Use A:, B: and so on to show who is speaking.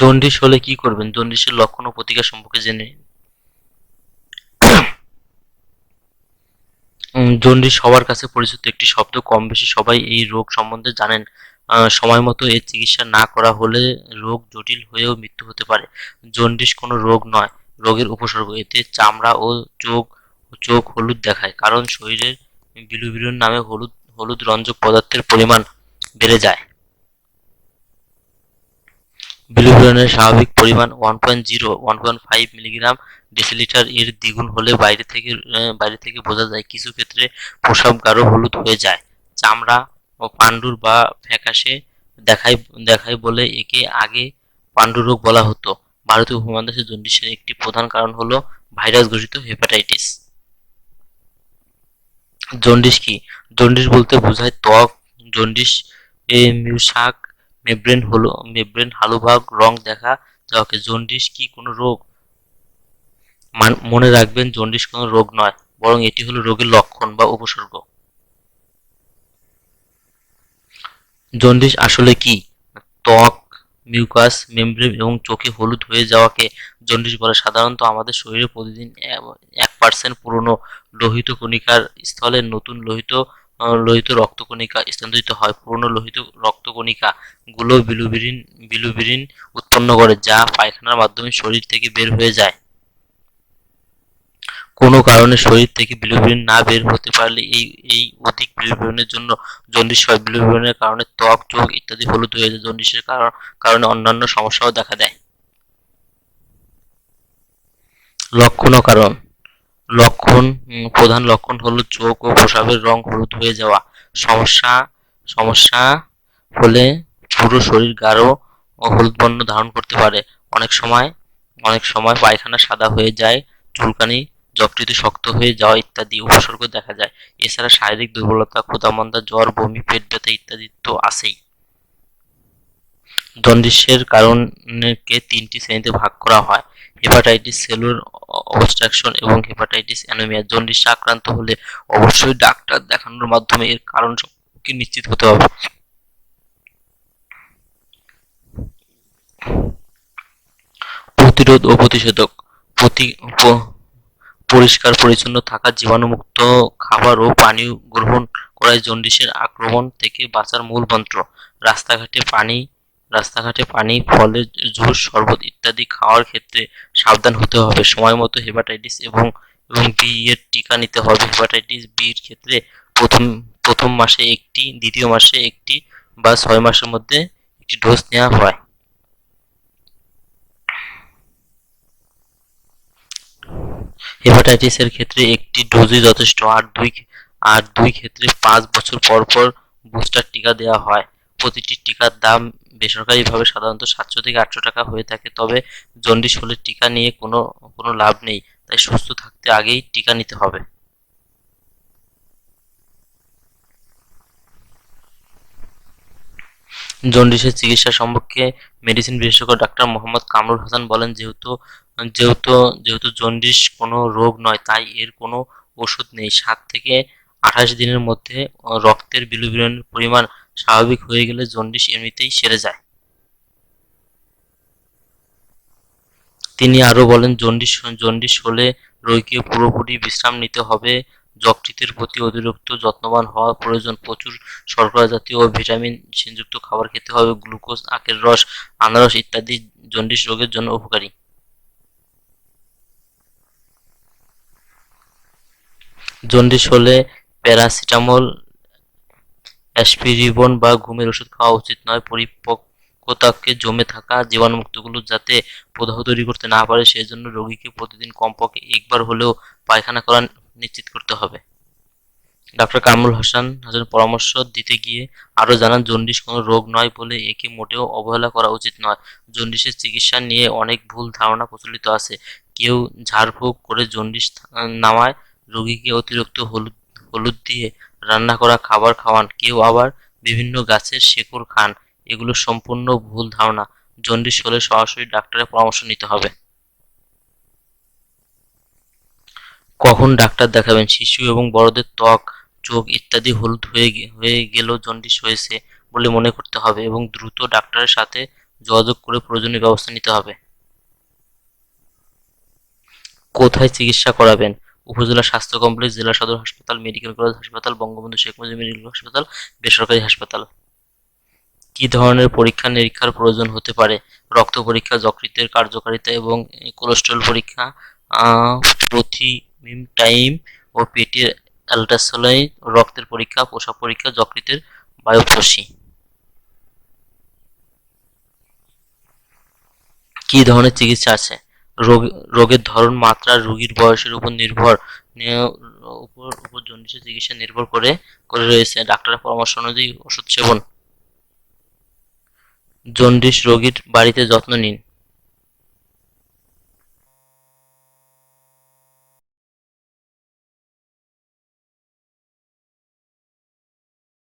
A: Jaundice হলে কি করবেন? জন্ডিসের লক্ষণ ও প্রতিকার সম্পর্কে জেনে। জন্ডিস সবার কাছে পরিচিত একটি শব্দ। কম বেশি সবাই এই রোগ সম্বন্ধে জানেন। সময় মতো এর চিকিৎসা না করা হলে রোগ জটিল হয়েও মৃত্যু হতে পারে। জন্ডিস কোনো রোগ নয়, রোগের উপসর্গ। এতে চামড়া ও চোখ চোখ হলুদ দেখায়, কারণ শরীরের বিলুবিলুন নামে হলুদ হলুদ রঞ্জক পদার্থের পরিমাণ বেড়ে যায়। বিলুবিলনের স্বাভাবিক পরিমাণ one point zero one point five milligram decilitre এর দ্বিগুণ হলে বাইরে থেকে বাইরে থেকে বোঝা যায় কিছু ক্ষেত্রে প্রসাব গাঢ় হলুদ হয়ে যায়। চামড়া ও পাণ্ডুর বা ফ্যাকাশে দেখায় দেখায় বলে একে আগে পাণ্ডু রোগ বলা হতো। ভারতীয় উপমহাদেশে জন্ডিসের একটি প্রধান কারণ হলো ভাইরাস ঘটিত হেপাটাইটিস। জন্ডিস কি? জন্ডিস বলতে বোঝায় ত্বক, জন্ডিস, এ মিউসাক মেব্রেন হলো মেব্রেন হালুভাগ রং দেখা যাওয়াকে জন্ডিস কি কোনো রোগ? মনে রাখবেন জন্ডিস কোনো রোগ নয়, বরং এটি হলো রোগের লক্ষণ বা উপসর্গ। জন্ডিস আসলে কি? ত্বক, মিউকাস, মেমব্রেন এবং চোখে হলুদ হয়ে যাওয়াকে জন্ডিস বলে। সাধারণত আমাদের শরীরে প্রতিদিন এক পার্সেন্ট পুরনো লোহিত কণিকার স্থলে নতুন লোহিত লোহিত রক্তকণিকা স্থানান্তরিত হয়। পুরনো লোহিত রক্তকণিকা গুলো বিলুবিরিন বিলুবিরিন উৎপন্ন করে, যা পায়খানার মাধ্যমে শরীর থেকে বের হয়ে যায়। কোনো কারণে শরীর থেকে বিলুবিরিন না বের হতে পারলে এই এই অধিক বিলুবিরিনের জন্য জন্ডিস হয়। বিলুবিরিনের কারণে ত্বক, চোখ ইত্যাদি হলুদ হয়ে যায়। জন্ডিসের কারণ, কারণে অন্যান্য সমস্যাও দেখা দেয়। লক্ষণ কারণ। লক্ষণ প্রধান লক্ষণ হলো চোখ ও প্রসাবের রং হলুদ হয়ে যাওয়া। সমস্যা সমস্যা হলে পুরো শরীর গাঢ় ও হলুদ বর্ণ ধারণ করতে পারে। অনেক সময় অনেক সময় পায়খানা সাদা হয়ে যায় চুলকানি যকৃত শক্ত হয়ে যাওয়া ইত্যাদি উপসর্গ দেখা যায়। এছাড়া শারীরিক দুর্বলতা ক্ষুধামন্দা জ্বর বমি পেট ব্যথা ইত্যাদি তো আছেই। জন্ডিসের কারণকে তিনটি শ্রেণীতে ভাগ করা হয়। হেপাটাইটিস সেলুলার অবস্ট্রাকশন এবং হেপাটাইটিস অ্যানোমিয়া জন্ডিসে আক্রান্ত হলে অবশ্যই ডাক্তার দেখানোর মাধ্যমে এর কারণ সম্পর্কে নিশ্চিত হতে হবে। প্রতিরোধ ও প্রতিষেধক, প্রতি পরিষ্কার পরিচ্ছন্ন থাকা, জীবাণুমুক্ত খাবার ও পানীয় গ্রহণ করাই জন্ডিসের আক্রমণ থেকে বাঁচার মূল মন্ত্র। রাস্তাঘাটে পানি রাস্তাঘাটে পানি ফলের জুস, শরবত ইত্যাদি খাওয়ার ক্ষেত্রে সাবধান হতে হবে। সময় মতো হেপাটাইটিস এবং এবং বি এর টিকা নিতে হবে। হেপাটাইটিস বির ক্ষেত্রে প্রথম প্রথম মাসে একটি, দ্বিতীয় মাসে একটি বা ছয় মাসের মধ্যে একটি ডোজ নেওয়া হয়। হেপাটাইটিসের ক্ষেত্রে একটি ডোজই যথেষ্ট। আর দুই আর দুই ক্ষেত্রে পাঁচ বছর পর পর বুস্টার টিকা দেওয়া হয়। প্রতিটি টিকার দাম বেসরকারিভাবে সাধারণত সাতশো থেকে আটশো টাকা হয়ে থাকে, তবে জন্ডিস হলে টিকা নিয়ে কোনো কোনো লাভ নেই, তাই সুস্থ থাকতে আগেই টিকা নিতে হবে। জন্ডিসের চিকিৎসা সম্পর্কে মেডিসিন বিশেষজ্ঞ ডাক্তার মোহাম্মদ কামরুল হাসান বলেন, যেহেতু যেহেতু যেহেতু জন্ডিস কোনো রোগ নয়, তাই এর কোনো ওষুধ নেই। সাত থেকে আঠাশ দিনের মধ্যে, রক্তের বিলুবিলনের পরিমাণ স্বাভাবিক হয়ে গেলে জন্ডিস এমনিতেই সেরে যায়। তিনি আরও বলেন, জন্ডিস জন্ডিস হলে রোগীকে পুরোপুরি বিশ্রাম নিতে হবে। যকৃতের প্রতি অতিরিক্ত যত্নবান হওয়া প্রয়োজন। প্রচুর শর্করা জাতীয় ও ভিটামিন সিনযুক্ত খাবার খেতে হবে, গ্লুকোজ, আখের রস, আনারস ইত্যাদি জন্ডিস রোগের জন্য উপকারী। জন্ডিস হলে প্যারাসিটামল অ্যাসপিরিবন বা ঘুমের ওষুধ খাওয়া উচিত নয়। পরিপক্কতাকে জমে থাকা জীবাণুমুক্তগুলো যাতে প্রদাহ তৈরি করতে না পারে সেই জন্য রোগীকে প্রতিদিন কমপক্ষে একবার হলেও পায়খানা করা নিশ্চিত করতে হবে। ডাক্তার কামরুল হাসান হাসান পরামর্শ দিতে গিয়ে আরও জানান, জন্ডিস কোনো রোগ নয় বলে একে মোটেও অবহেলা করা উচিত নয়। জন্ডিসের চিকিৎসা নিয়ে অনেক ভুল ধারণা প্রচলিত আছে। কেউ ঝাড়ফুঁক করে জন্ডিস নামায়, রোগীকে অতিরিক্ত হলুদ হলুদ দিয়ে রান্না করা খাবার খাওয়ান। কেউ আবার বিভিন্ন গাছের শেকড় খান। এগুলো সম্পূর্ণ ভুল ধারণা। জন্ডিস হলে সরাসরি ডাক্তারের পরামর্শ নিতে হবে। কখন ডাক্তার দেখাবেন? শিশু এবং বড়দের ত্বক, চোখ ইত্যাদি হলুদ হয়ে হয়ে গেলেও জন্ডিস হয়েছে বলে মনে করতে হবে এবং দ্রুত ডাক্তারের সাথে যোগাযোগ করে প্রয়োজনীয় ব্যবস্থা নিতে হবে। কোথায় চিকিৎসা করাবেন? উপজেলা স্বাস্থ্য কমপ্লেক্স, জেলা সদর হাসপাতাল, মেডিকেল কলেজ হাসপাতাল, বঙ্গবন্ধু শেখ মুজিব মেডিকেল হাসপাতাল, বেসরকারি হাসপাতাল। কি ধরনের পরীক্ষা নিরীক্ষার প্রয়োজন হতে পারে? রক্ত পরীক্ষা, যকৃতের কার্যকারিতা এবং কোলেস্ট্রল পরীক্ষা প্রথিমিম টাইম ও পেটের অ্যালট্রাসোনাইড রক্তের পরীক্ষা, পোশাক পরীক্ষা, যকৃতের বায়োপসি কি ধরনের চিকিৎসা আছে? রোগ, রোগের ধরন, মাত্রা, রোগীর বয়সের উপর নির্ভর উপর উপর জন্ডিসের চিকিৎসা নির্ভর করে করে রয়েছে। ডাক্তারের পরামর্শ অনুযায়ী ওষুধ সেবন। জন্ডিস রোগীর বাড়িতে যত্ন নিন।